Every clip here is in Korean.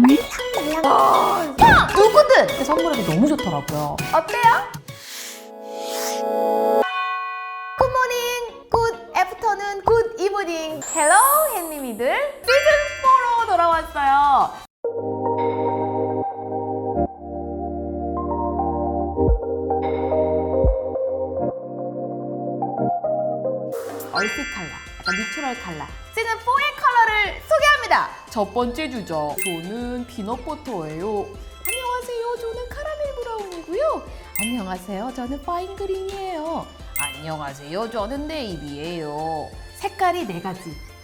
말랑말랑 야! 누구든! 선물하기 너무 좋더라고요. 어때요? 굿모닝, 굿 애프터눈, 굿 이브닝 헬로 햇님이들. 시즌4로 돌아왔어요. 얼핏 칼라, 니트럴 칼라 시즌 4의 컬러를 소개합니다. 첫 번째 주죠. 저는 피넛버터예요. 안녕하세요. 저는 카라멜 브라운이고요. 안녕하세요. 저는 파인 그린이에요. 안녕하세요. 저는 네이비예요. 색깔이 네 가지.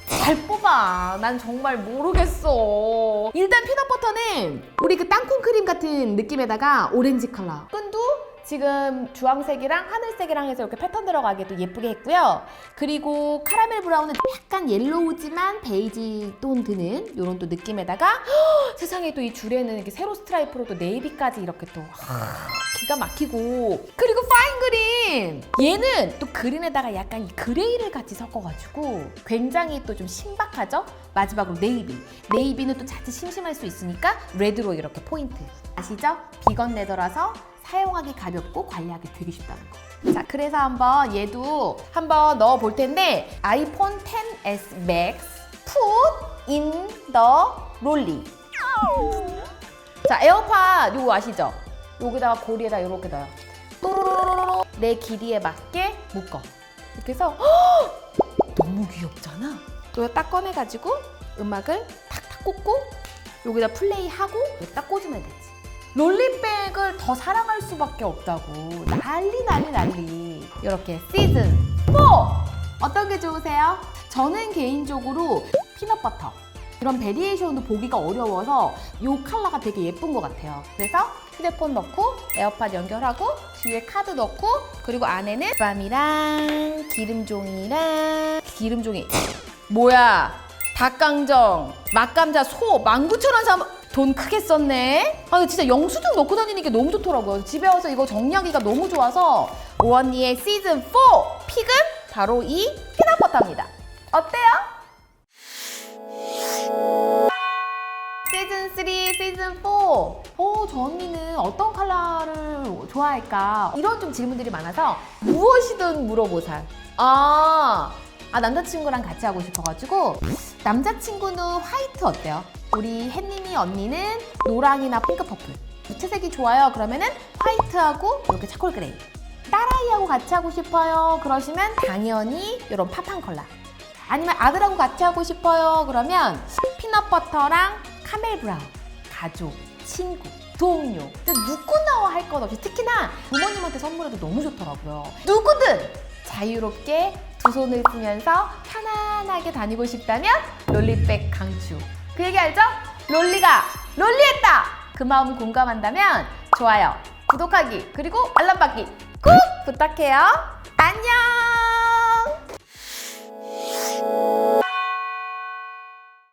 잘 뽑아. 난 정말 모르겠어. 일단 피넛버터는 우리 그 땅콩 크림 같은 느낌에다가 오렌지 컬러. 끈도 지금 주황색이랑 하늘색이랑 해서 이렇게 패턴 들어가게 또 예쁘게 했고요. 그리고 카라멜 브라운은 약간 옐로우지만 베이지 톤 드는 이런 또 느낌에다가 헉, 세상에 또 이 줄에는 이렇게 세로 스트라이프로 또 네이비까지 이렇게 또 하, 기가 막히고 그리고 파인 그린 얘는 또 그린에다가 약간 이 그레이를 같이 섞어가지고 굉장히 또 좀 신박하죠? 마지막으로 네이비 네이비는 또 자칫 심심할 수 있으니까 레드로 이렇게 포인트 아시죠? 비건 레더라서 사용하기 가볍고 관리하기 되게 쉽다는 거. 자, 그래서 한번 얘도 한번 넣어 볼 텐데 아이폰 10s Max Put in the 롤리. 자, 에어팟 요거 아시죠? 여기다가 고리에다 이렇게 넣어요. 내 길이에 맞게 묶어. 이렇게 해서 헉! 너무 귀엽잖아. 이거 딱 꺼내가지고 음악을 탁탁 꽂고 여기다 플레이하고 딱 꽂으면 되지. 롤리백을 더 사랑할 수밖에 없다고. 난리 난리 난리. 이렇게 시즌 4 어떤 게 좋으세요? 저는 개인적으로 피넛버터. 이런 베리에이션도 보기가 어려워서 이 컬러가 되게 예쁜 것 같아요. 그래서 휴대폰 넣고 에어팟 연결하고 뒤에 카드 넣고 그리고 안에는 밤이랑 기름종이랑 기름종이. 뭐야? 닭강정 맛감자 소 19,000원 사... 돈 크게 썼네. 아, 근데 진짜 영수증 넣고 다니는 게 너무 좋더라고요. 집에 와서 이거 정리하기가 너무 좋아서 오언니의 시즌 4 픽은 바로 이 피넛버터입니다. 어때요? 시즌 3, 시즌 4. 어, 저 언니는 어떤 컬러를 좋아할까? 이런 좀 질문들이 많아서 무엇이든 물어보살. 아, 아 남자친구랑 같이 하고 싶어가지고 남자친구는 화이트 어때요? 우리 햇님이 언니는 노랑이나 핑크 퍼플. 무채색이 좋아요. 그러면은 화이트하고 이렇게 차콜 그레이. 딸아이하고 같이 하고 싶어요. 그러시면 당연히 이런 팝한 컬러. 아니면 아들하고 같이 하고 싶어요. 그러면 피넛버터랑 카멜 브라운. 가족 친구 동료. 근데 누구나와 할 것 없이 특히나 부모님한테 선물해도 너무 좋더라고요. 누구든 자유롭게 두 손을 쓰면서 편안하게 다니고 싶다면 롤리백 강추. 그 얘기 알죠? 롤리가 롤리했다! 그 마음 공감한다면 좋아요, 구독하기, 그리고 알람 받기 꾹 부탁해요. 안녕!